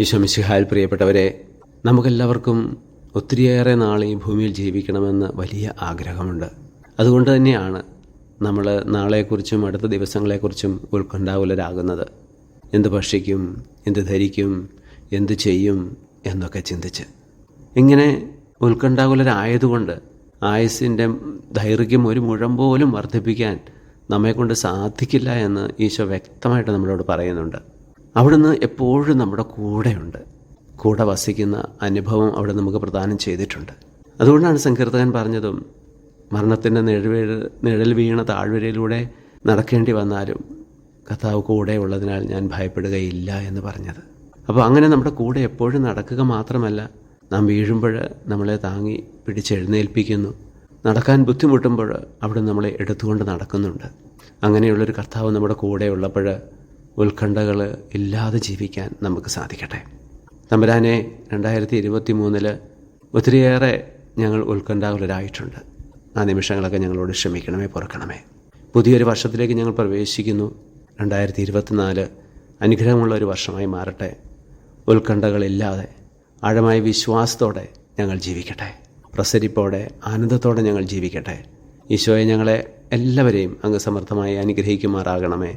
ഈശോമിശിഹാൽ പ്രിയപ്പെട്ടവരെ നമുക്കെല്ലാവർക്കും ഒത്തിരിയേറെ നാൾ ഈ ഭൂമിയിൽ ജീവിക്കണമെന്ന് വലിയ ആഗ്രഹമുണ്ട്. അതുകൊണ്ട് തന്നെയാണ് നമ്മൾ നാളെക്കുറിച്ചും അടുത്ത ദിവസങ്ങളെക്കുറിച്ചും ഉത്കണ്ഠാകുലരാകുന്നത്. എന്ത് ഭക്ഷിക്കും എന്ത് ധരിക്കും എന്ത് ചെയ്യും എന്നൊക്കെ ചിന്തിച്ച്. ഇങ്ങനെ ഉത്കണ്ഠാകുലരായതുകൊണ്ട് ആയുസിന്റെ ദൈർഘ്യം ഒരു മുഴം പോലും വർദ്ധിപ്പിക്കാൻ നമ്മെക്കൊണ്ട് സാധിക്കില്ല എന്ന് ഈശോ വ്യക്തമായിട്ട് നമ്മളോട് പറയുന്നുണ്ട്. അവിടുന്ന് എപ്പോഴും നമ്മുടെ കൂടെയുണ്ട്. കൂടെ വസിക്കുന്ന അനുഭവം അവിടെ നമുക്ക് പ്രദാനം ചെയ്തിട്ടുണ്ട്. അതുകൊണ്ടാണ് സങ്കീർത്തകൻ പറഞ്ഞതും മരണത്തിന്റെ നിഴൽ നിഴൽ വീണ താഴ്വരയിലൂടെ നടക്കേണ്ടി വന്നാലും കഥാവ് കൂടെ ഉള്ളതിനാൽ ഞാൻ ഭയപ്പെടുകയില്ല എന്ന് പറഞ്ഞത്. അപ്പോൾ അങ്ങനെ നമ്മുടെ കൂടെ എപ്പോഴും നടക്കുക മാത്രമല്ല നാം വീഴുമ്പോൾ നമ്മളെ താങ്ങി പിടിച്ചെഴുന്നേൽപ്പിക്കുന്നു. നടക്കാൻ ബുദ്ധിമുട്ടുമ്പോൾ അവിടെ നമ്മളെ എടുത്തുകൊണ്ട് നടക്കുന്നുണ്ട്. അങ്ങനെയുള്ളൊരു കർത്താവ് നമ്മുടെ കൂടെ ഉള്ളപ്പോൾ ഉത്കണ്ഠകൾ ഇല്ലാതെ ജീവിക്കാൻ നമുക്ക് സാധിക്കട്ടെ. നമ്പരാനെ രണ്ടായിരത്തി ഇരുപത്തി മൂന്നിൽ ഒത്തിരിയേറെ ഞങ്ങൾ ഉത്കണ്ഠാകുലരായിട്ടുണ്ട്. ആ നിമിഷങ്ങളൊക്കെ ഞങ്ങളോട് ക്ഷമിക്കണമേ പൊറുക്കണമേ. പുതിയൊരു വർഷത്തിലേക്ക് ഞങ്ങൾ പ്രവേശിക്കുന്നു. രണ്ടായിരത്തി ഇരുപത്തിനാല് അനുഗ്രഹമുള്ള ഒരു വർഷമായി മാറട്ടെ. ഉത്കണ്ഠകളില്ലാതെ ആഴമായ വിശ്വാസത്തോടെ ഞങ്ങൾ ജീവിക്കട്ടെ. പ്രസരിപ്പോടെ ആനന്ദത്തോടെ ഞങ്ങൾ ജീവിക്കട്ടെ. ഈശോയെ ഞങ്ങളെ എല്ലാവരെയും അങ്ങ് സമർത്ഥമായി അനുഗ്രഹിക്കുമാറാകണമേ.